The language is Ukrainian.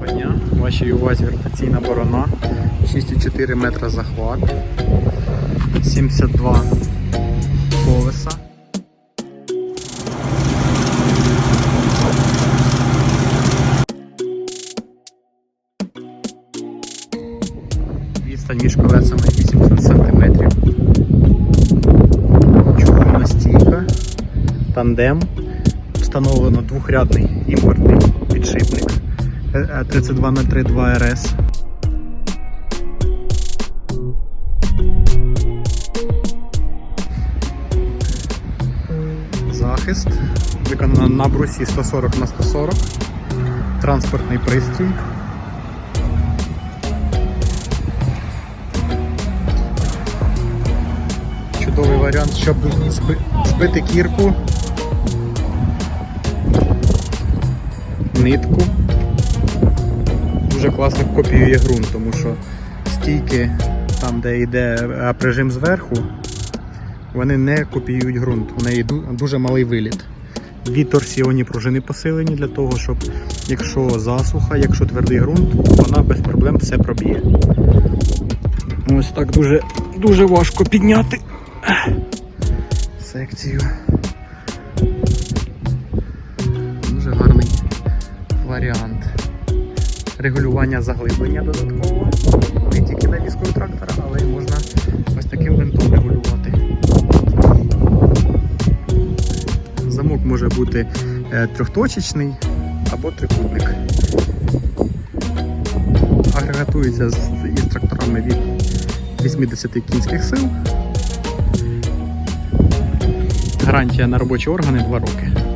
Доброго дня. Вашій увазі ротаційна борона. 6,4 метра захват. 72 колеса. Відстань між колесами 800 см. Чугунна стійка. Тандем. Встановлено двохрядний імпортний 32 на 3 2 РС. Захист. Виконано на брусі 140 на 140. Транспортний пристрій. Чудовий варіант, щоб збити кірку, нитку. Дуже класно копіює ґрунт, тому що стійки, там де йде прижим зверху, вони не копіюють ґрунт. У неї ду- дуже малий виліт. Дві торсіонні пружини посилені для того, щоб якщо засуха, якщо твердий ґрунт, вона без проблем все проб'є. Ось так дуже, дуже важко підняти секцію. Дуже гарний варіант. Регулювання заглиблення додатково. Не тільки на візку трактора, але й можна ось таким винтом регулювати. Замок може бути е, трьохточечний або трикутник. Агрегатується із тракторами від 80 кінських сил. Гарантія на робочі органи 2 роки.